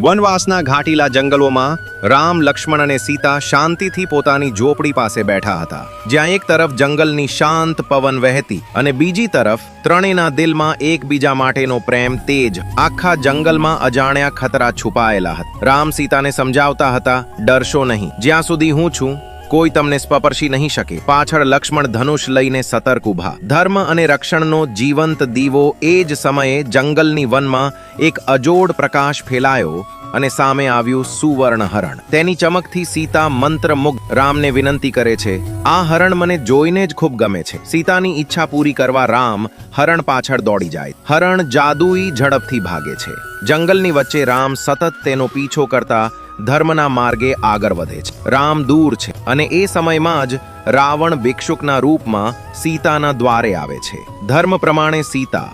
વનવાસના ઘાટીલા જંગલોમાં રામ, લક્ષ્મણ અને સીતા શાંતિથી પોતાની ઝોપડી પાસે બેઠા હતા. જ્યાં એક તરફ જંગલની શાંત પવન વહેતી અને બીજી તરફ ત્રણેયના દિલમાં એકબીજા માટેનો પ્રેમ તેજ આખા જંગલમાં અજાણ્યા ખતરા છુપાયેલા હતા. રામ, સીતાને સમજાવતા હતા, ડરશો નહીં. જ્યાં સુધી હું છું કોઈ તમને સ્પર્શી નહીં શકે. પાછળ લક્ષ્મણ ધનુષ લઈને સતર્ક ઊભા ધર્મ અને રક્ષણનો જીવંત દીવો એ જ સમયે જંગલની વનમાં એક અજોડ પ્રકાશ ફેલાયો અને સામે આવ્યું સુવર્ણ હરણ તેની ચમકથી સીતા મંત્રમુગ્ધ રામને વિનંતી કરે છે, આ હરણ મને જોઈને જ ખૂબ ગમે છે. સીતાની ઈચ્છા પૂરી કરવા રામ હરણ પાછળ દોડી જાય. હરણ જાદુઈ ઝડપથી ભાગે છે. જંગલની વચ્ચે રામ સતત તેનો પીછો કરતા ધર્મના માર્ગે આગળ વધે છે. રામ દૂર છે અને એ સમયમાં જ રાવણ ભિક્ષુકના રૂપમાં સીતાના દ્વારે આવે છે. ધર્મ પ્રમાણે સીતા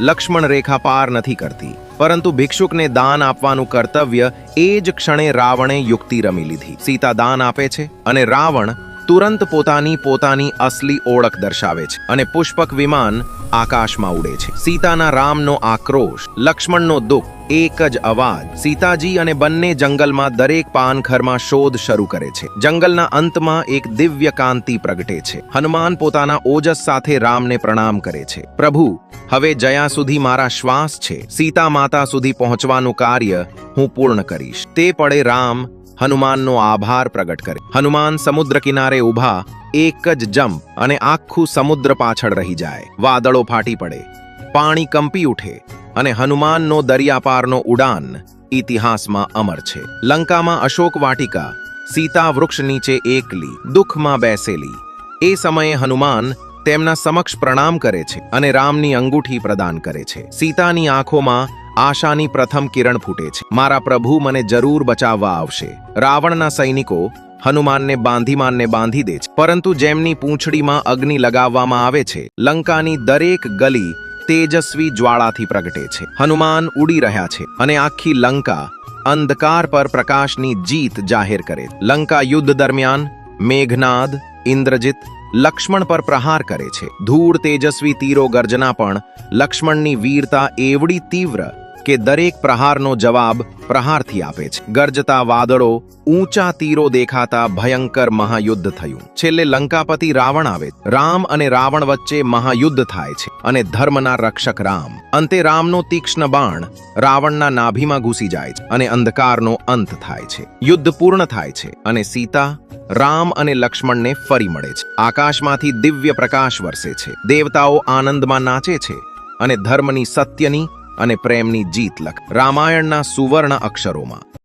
લક્ષ્મણ રેખા પાર નથી કરતી, પરંતુ ભિક્ષુકને દાન આપવાનું કર્તવ્ય એ જ ક્ષણે રાવણે યુક્તિ રમી લીધી. સીતા દાન આપે છે અને રાવણ તુરંત પોતાની પોતાની અસલી ઓળખ દર્શાવે છે અને પુષ્પક વિમાન આકાશમાં ઉડે છે. સીતાના રામનો આક્રોશ, લક્ષ્મણનો દુઃખ, એક જ અવાજ, સીતાજી અને બંને જંગલમાં દરેક પાનખરમાં શોધ શરૂ કરે છે. જંગલના અંતમાં એક દિવ્ય કાંતિ પ્રગટે છે. હનુમાન પોતાના ઓજસ સાથે રામને પ્રણામ કરે છે. પ્રભુ, હવે જયા સુધી મારા શ્વાસ છે. સીતા માતા સુધી પહોંચવાનું કાર્ય હું પૂર્ણ કરીશ. તે પડે રામ હનુમાનનો આભાર પ્રગટ કરે. હનુમાન સમુદ્ર કિનારે ઊભા, એક જ જમ્પ અને આખું સમુદ્ર પાછળ રહી જાય. વાદળો ફાટી પડે, પાણી કંપી ઉઠે અને હનુમાનનો દરિયાપારનો ઉડાન ઇતિહાસમાં અમર છે. લંકામાં અશોક વાટિકા, સીતા વૃક્ષ નીચે એકલી, દુઃખમાં બેસેલી. એ સમયે હનુમાન તેમના સમક્ષ પ્રણામ કરે છે અને રામની અંગૂઠી પ્રદાન કરે છે. સીતાની આંખોમાં આશાની પ્રથમ કિરણ ફૂટે છે. મારા પ્રભુ મને જરૂર બચાવવા આવશે. રાવણના સૈનિકો હનુમાનને બાંધીમાનને બાંધી દે છે. પરંતુ જેમની પૂંછડીમાં અગ્નિ લગાવવામાં આવે છે, લંકાની દરેક ગલી તેજસ્વી જ્વાળાથી પ્રગટે છે. હનુમાન ઉડી રહ્યા છે અને આખી લંકા અંધકાર પર પ્રકાશની જીત જાહેર કરે લંકા યુદ્ધ દરમિયાન મેઘનાદ, ઇન્દ્રજીત, લક્ષ્મણ પર પ્રહાર કરે છે. ધૂળ તેજસ્વી તીરો ગર્જના પણ લક્ષ્મણની વીરતા એવડી તીવ્ર કે દરેક પ્રહારનો જવાબ પ્રહારથી આપે છે. ગર્જતા વાદળો ઊંચા તીરો દેખાતા ભયંકર મહાયુદ્ધ થયું. છેલ્લે લંકાપતિ રાવણ આવે. રામ અને રાવણ વચ્ચે મહાયુદ્ધ થાય છે અને ધર્મના રક્ષક રામ. અંતે રામનો તીક્ષ્ણ બાણ રાવણના નાભીમાં ઘૂસી જાય છે અને અંધકારનો અંત થાય છે. યુદ્ધ પૂર્ણ થાય છે અને સીતા, રામ અને લક્ષ્મણને ફરી મળે છે. આકાશમાંથી દિવ્ય પ્રકાશ વરસે છે. દેવતાઓ આનંદમાં નાચે છે અને ધર્મની સત્યની અને પ્રેમની જીત લખ. રામાયણના સુવર્ણ અક્ષરોમાં.